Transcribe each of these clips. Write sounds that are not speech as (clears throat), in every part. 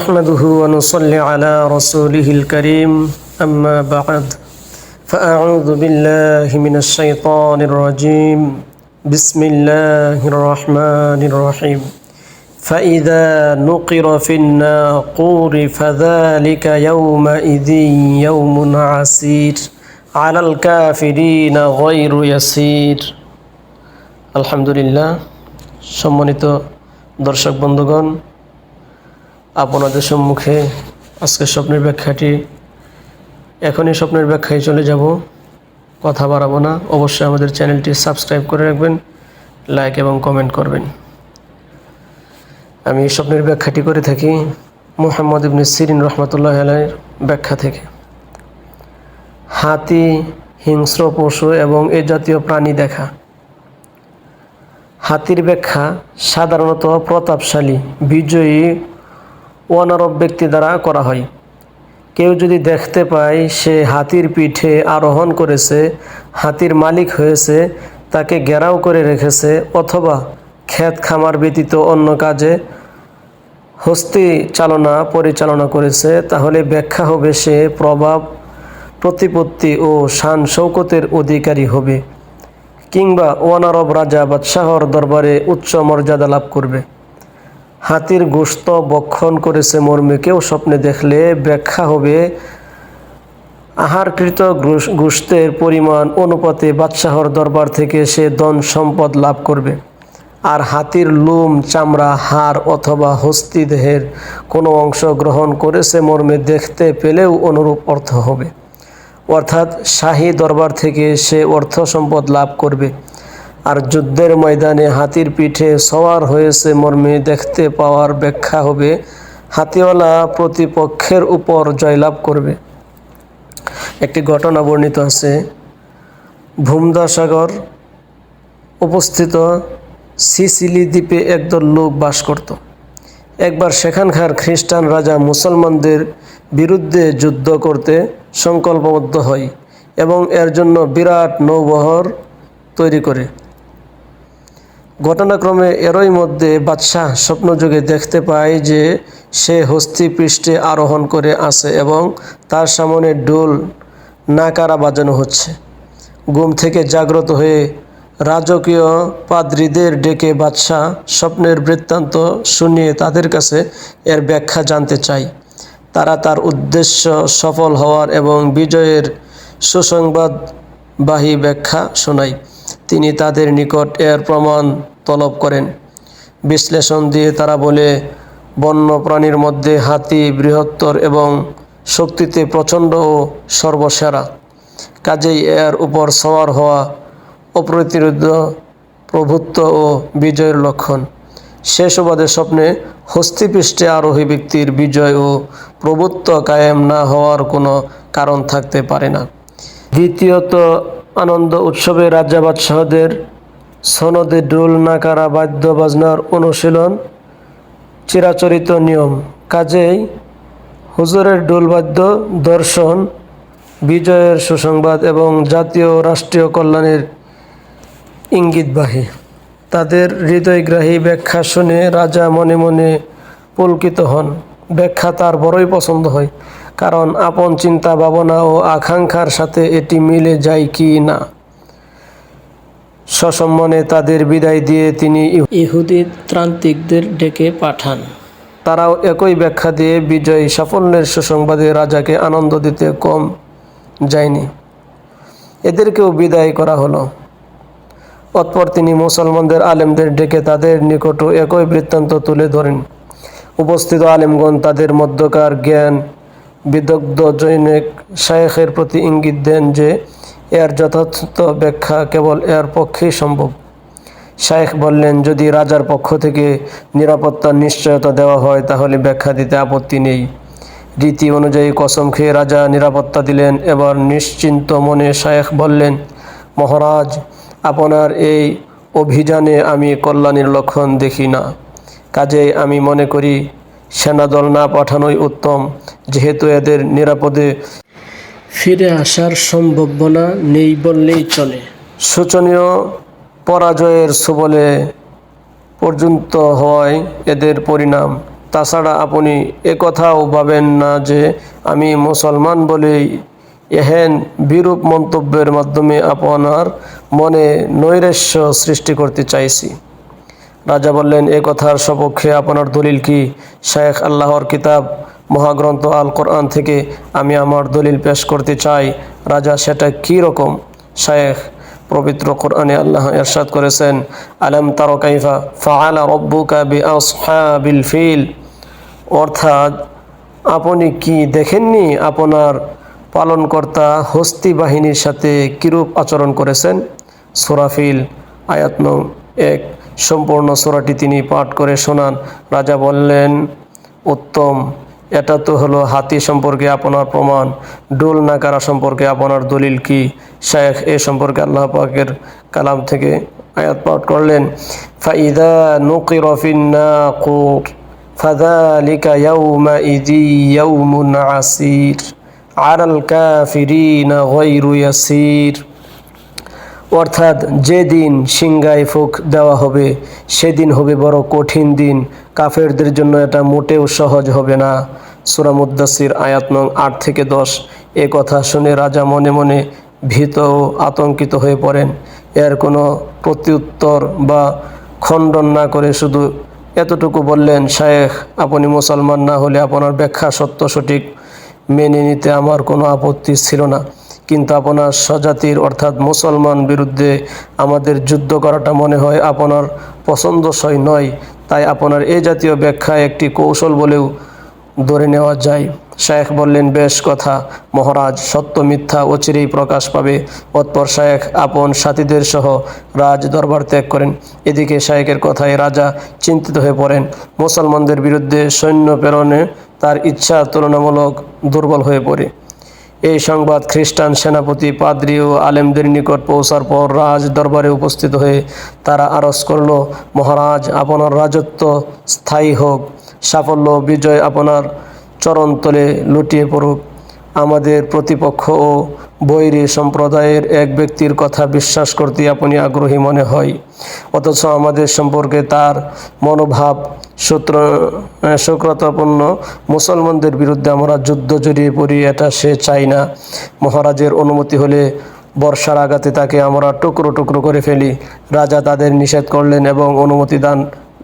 نحمده ونصلي على رسوله الكريم أما بعد فأعوذ بالله من الشيطان الرجيم بسم الله الرحمن الرحيم فإذا نقر في الناقور فذلك يومئذ يوم عسير على الكافرين غير يسير الحمد لله সম্মানিত দর্শক বন্ধুগণ আপনাদের সম্মুখে আজকে স্বপ্নের ব্যাখ্যাটি। এখনই স্বপ্নের ব্যাখ্যায় চলে যাব। কথা বাড়াবো না। অবশ্যই আমাদের চ্যানেলটি সাবস্ক্রাইব করে রাখবেন, লাইক এবং কমেন্ট করবেন। আমি স্বপ্নের ব্যাখ্যাটি করে থাকি মুহাম্মদ ইবনে সিরিন রহমতুল্লাহ আলাইয়ের ব্যাখ্যা থেকে। হাতি, হিংস্র পশু এবং এ জাতীয় প্রাণী দেখা। হাতির ব্যাখ্যা সাধারণত প্রতাপশালী, বিজয়ী অনারব ব্যক্তি দ্বারা করা হয়। কেউ যদি দেখতে পায় সে হাতির পিঠে আরোহণ করেছে, হাতির মালিক হয়েছে, তাকে ঘেরাও করে রেখেছে অথবা ক্ষেত খামার ব্যতীত অন্য কাজে হস্তি চালনা পরিচালনা করেছে, তাহলে ব্যাখ্যা হবে সে প্রভাব, প্রতিপত্তি ও শান শৌকতের অধিকারী হবে কিংবা ওয়ানারব রাজা বাদশাহর দরবারে উচ্চ মর্যাদা লাভ করবে। হাতির গোস্ত বক্ষণ করেছে মর্মে কেউ স্বপ্নে দেখলে ব্যাখ্যা হবে, আহারকৃত গোস্তের পরিমাণ অনুপাতে বাদশাহর দরবার থেকে সে ধন সম্পদ লাভ করবে। আর হাতির লোম, চামড়া, হাড় অথবা হস্তি দেহের কোনো অংশ গ্রহণ করেছে মর্মে দেখতে পেলেও অনুরূপ অর্থ হবে। অর্থাৎ শাহী দরবার থেকে সে অর্থ সম্পদ লাভ করবে। আর যুদ্ধের ময়দানে হাতির পিঠে সওয়ার হয়েছে মর্মে দেখতে পাওয়ার ব্যাখ্যা হবে, হাতিওয়ালা প্রতিপক্ষের উপর জয়লাভ করবে। একটি ঘটনা বর্ণিত আছে। ভূমদা সাগর উপস্থিত সিসিলি দ্বীপে একদল লোক বাস করত। একবার সেখানকার খ্রিস্টান রাজা মুসলমানদের বিরুদ্ধে যুদ্ধ করতে সংকল্পবদ্ধ হয় এবং এর জন্য বিরাট নৌবহর তৈরি করে। ঘটনাক্রমে এরই মধ্যে বাদশাহ স্বপ্নযোগে দেখতে পায় যে সে হস্তি পৃষ্ঠে আরোহণ করে আছে এবং তার সামনে ডোল নাকারা বাজানো হচ্ছে। ঘুম থেকে জাগ্রত হয়ে রাজকীয় পাদ্রীদের ডেকে বাদশাহ স্বপ্নের বৃত্তান্ত শুনিয়ে তাদের কাছে এর ব্যাখ্যা জানতে চায়। তারা তার উদ্দেশ্য সফল হওয়ার এবং বিজয়ের সুসংবাদবাহী ব্যাখ্যা শোনায়। তিনি তাদের নিকট এর প্রমাণ তলব করেন। বিশ্লেষণ দিয়ে তারা বলে বন্য প্রাণীর মধ্যে হাতি, বৃহত্তর এবং শক্তিতে প্রচণ্ড ও সর্বসেরা। কাজেই এর উপর সওয়ার হওয়া অপ্রতিরোধ, প্রভুত্ব ও বিজয়ের লক্ষণ। সে সুবাদে স্বপ্নে হস্তিপৃষ্ঠে আরোহী ব্যক্তির বিজয় ও প্রভুত্ব কায়েম না হওয়ার কোনো কারণ থাকতে পারে না। দ্বিতীয়ত, আনন্দ উৎসবে রাজা বাদশাহদের সনদে ডোল নাকারা বাদ্য বাজনার অনুশীলন, চিরাচরিত নিয়ম। কাজেই হুজুরের ডোলবাদ্য দর্শন, বিজয়ের সুসংবাদ এবং জাতীয় রাষ্ট্রীয় কল্যাণের ইঙ্গিতবাহী তাদের হৃদয়গ্রাহী ব্যাখ্যা শুনে রাজা মনে মনে পুলকিত হন। ব্যাখ্যা তার বড়ই পছন্দ হয়, কারণ আপন চিন্তা ভাবনা ও আকাঙ্ক্ষার সাথে এটি মিলে যায় কি না। সসম্মানে তাদের বিদায় দিয়ে তিনি ইহুদি ত্রান্তিকদের ডেকে পাঠান। তারাও একই ব্যাখ্যা দিয়ে বিজয়ী সাফল্যের সুসংবাদে রাজাকে আনন্দ দিতে কম যায়নি। এদেরকেও বিদায় করা হলো। অতপর তিনি মুসলমানদের আলেমদের ডেকে তাদের নিকটও একই বৃত্তান্ত তুলে ধরেন। উপস্থিত আলেমগণ তাদের মধ্যকার জ্ঞান বিদগ্ধ জৈনিক শায়েখের প্রতি ইঙ্গিত দেন যে এর যথার্থ ব্যাখ্যা কেবল এর পক্ষেই সম্ভব। শায়েখ বললেন, যদি রাজার পক্ষ থেকে নিরাপত্তার নিশ্চয়তা দেওয়া হয়, তাহলে ব্যাখ্যা দিতে আপত্তি নেই। রীতি অনুযায়ী কসম খেয়ে রাজা নিরাপত্তা দিলেন। এবার নিশ্চিন্ত মনে শায়েখ বললেন, মহারাজ, আপনার এই অভিযানে আমি কল্যাণের লক্ষণ দেখি না। কাজেই আমি মনে করি, সেনাদল না পাঠানোই উত্তম, যেহেতু এদের নিরাপদে ফিরে আসার সম্ভাবনা নেই বললেই চলে। শোচনীয় পরাজয়ের সবলে পর্যন্ত হওয়ায় এদের পরিণাম। তাছাড়া আপনি একথাও ভাবেন না যে আমি মুসলমান বলেই এহেন বিরূপ মন্তব্যের মাধ্যমে আপনার মনে নৈরাশ্য সৃষ্টি করতে চাইছি। রাজা বললেন, এ কথার সপক্ষে আপনার দলিল কি? শেখ আল্লাহর কিতাব মহাগ্রন্থ আল কোরআন থেকে আমি আমার দলিল পেশ করতে চাই। রাজা, সেটা কি রকম? শায়েখ, পবিত্র কোরআনে আল্লাহ এরশাদ করেছেন, আলম তার কাইফা ফাআলা রব্বুকা বি আসহাবিল ফিল? অর্থাৎ, আপনি কি দেখেননি আপনার পালনকর্তা হস্তি বাহিনীর সাথে কিরূপ আচরণ করেছেন? সোরাফিল আয়াত নং এক। সম্পূর্ণ সোরাটি তিনি পাঠ করে শোনান। রাজা বললেন, উত্তম। এটা তো হলো হাতি সম্পর্কে আপনার প্রমাণ ডোল নাকারা সম্পর্কে আপনার দলিল কি শেখ এ সম্পর্কে আল্লাহ পাকের কালাম থেকে আয়াত পাঠ করলেন ফাইদা নুকির ফিন্নাকুর فذلك يومئذ يوم عسير على الكافرين غير يسير অর্থাৎ যেদিন সিংগায় ফুক দেওয়া হবে সেদিন হবে বড় কঠিন দিন কাফেরদের জন্য এটা মোটেও সহজ হবে না। সুরা মুদাসির আয়াত নং আট থেকে দশ। এ কথা শুনে রাজা মনে মনে ভীত ও আতঙ্কিত হয়ে পড়েন। এর কোনো প্রত্যুত্তর বা খণ্ডন না করে শুধু এতটুকু বললেন, শায়েখ, আপনি মুসলমান না হলে আপনার ব্যাখ্যা সত্য, সঠিক। মেনে নিতে আমার কোনো আপত্তি ছিল না। কিন্তু আপনার স্বজাতির অর্থাৎ মুসলমান বিরুদ্ধে আমাদের যুদ্ধ করাটা মনে হয় আপনার পছন্দসই নয়। তাই আপনার এই জাতীয় ব্যাখ্যা একটি কৌশল বলেও ধরে নেওয়া যায়। শায়েখ বললেন, বেশ কথা। মহারাজ, সত্য, মিথ্যা অচিরেই প্রকাশ পাবে। অতপর শায়েখ আপন সাথীদের সহ রাজ দরবার ত্যাগ করেন। এদিকে শায়েকের কথায় রাজা চিন্তিত হয়ে পড়েন। মুসলমানদের বিরুদ্ধে সৈন্য প্রেরণে তার ইচ্ছা তুলনামূলক দুর্বল হয়ে পড়ে। এই সংবাদ খ্রিস্টান সেনাপতি পাদ্রি ও আলেমদের নিকট পৌঁছার পর রাজ দরবারে উপস্থিত হয়ে তারা আরজ করল, মহারাজ, আপনার রাজত্ব স্থায়ী হোক, সাফল্য বিজয় আপনার চরণতলে লুটিয়ে পড়ুক। আমাদের প্রতিপক্ষ ও বৈরী সম্প্রদায়ের এক ব্যক্তির কথা বিশ্বাস করতে আপনি আগ্রহী মনে হয়। অথচ আমাদের সম্পর্কে তার মনোভাব সূত্র শুক্রতাপূর্ণ মুসলমানদের বিরুদ্ধে আমরা যুদ্ধ জড়িয়ে পড়ি, এটা সে চাই না। মহারাজের অনুমতি হলে বর্ষার আঘাতে তাকে আমরা টুকরো টুকরো করে ফেলি। রাজা তাদের নিষেধ করলেন এবং অনুমতি দান,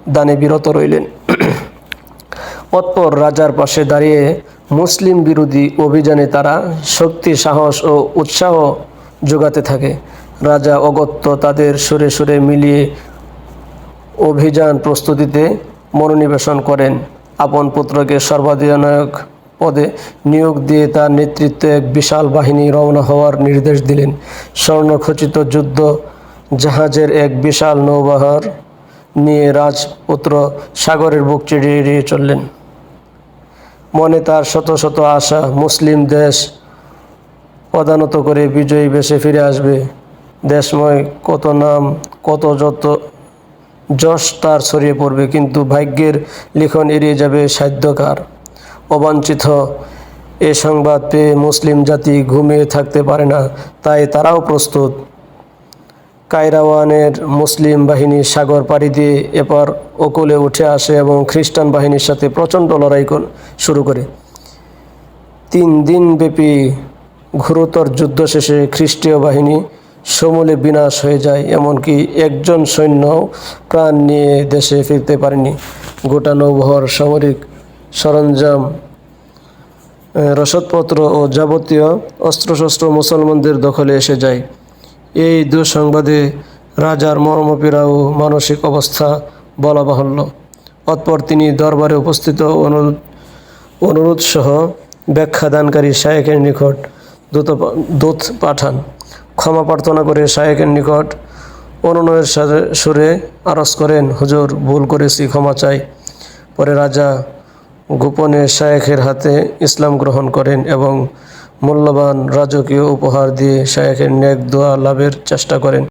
দানে বিরত রইলেন। (clears throat) অতপর রাজার পাশে দাঁড়িয়ে মুসলিম বিরোধী অভিযানে তারা শক্তি, সাহস ও উৎসাহ যোগাতে থাকে। রাজা অগত্য তাদের সুরে সুরে মিলিয়ে অভিযান প্রস্তুতিতে মনোনিবেশন করেন। আপন পুত্রকে সর্বাধিনায়ক পদে নিয়োগ দিয়ে তার নেতৃত্বে এক বিশাল বাহিনী রওনা হওয়ার নির্দেশ দিলেন। স্বর্ণখচিত যুদ্ধ জাহাজের এক বিশাল নৌবাহার নিয়ে রাজপুত্র সাগরের বুক চিড়িয়ে চললেন। মনে তার শত শত আশা মুসলিম দেশ পদানত করে বিজয়ী বেশে ফিরে আসবে। দেশময় কত নাম, কত যত যশ তার ছড়িয়ে পড়বে, কিন্তু ভাগ্যের লিখন এড়িয়ে যাবে সাধ্যকার। অবাঞ্ছিত এ সংবাদ পেয়ে মুসলিম জাতি ঘুমিয়ে থাকতে পারে না, তাই তারাও প্রস্তুত। কায়রাওয়ানের মুসলিম বাহিনী সাগর পাড়ি দিয়ে এপার ওকুলে উঠে আসে এবং খ্রিস্টান বাহিনীর সাথে প্রচণ্ড লড়াই শুরু করে। তিন দিন ব্যাপী ঘোরতর যুদ্ধ শেষে খ্রিস্টীয় বাহিনী সমূলে বিনাশ হয়ে যায়, এমনকি একজন সৈন্য প্রাণ নিয়ে দেশে ফিরতে পারেনি। গোটা নৌবহর সামরিক সরঞ্জাম রসদপত্র ও যাবতীয় অস্ত্রশস্ত্র মুসলমানদের দখলে এসে যায়। এই দুঃসংবাদে রাজার মর্মপীড়া ও মানসিক অবস্থা বলা বাহুল্য অতপর তিনি দরবারে উপস্থিত অনুরোধ অনুরোধ সহ ব্যাখ্যা দানকারী শায়েকের নিকট দূত দূত পাঠান। ক্ষমা প্রার্থনা করে শায়েকের নিকট অনুনয়ের সাথে সুরে আরজ করেন, হুজুর, ভুল করেছি, ক্ষমা চাই। পরে রাজা গোপনে শায়েখের হাতে ইসলাম গ্রহণ করেন এবং মূল্যবান রাজকীয় উপহার দিয়ে শায়েখের নেক দোয়া লাভের চেষ্টা করেন।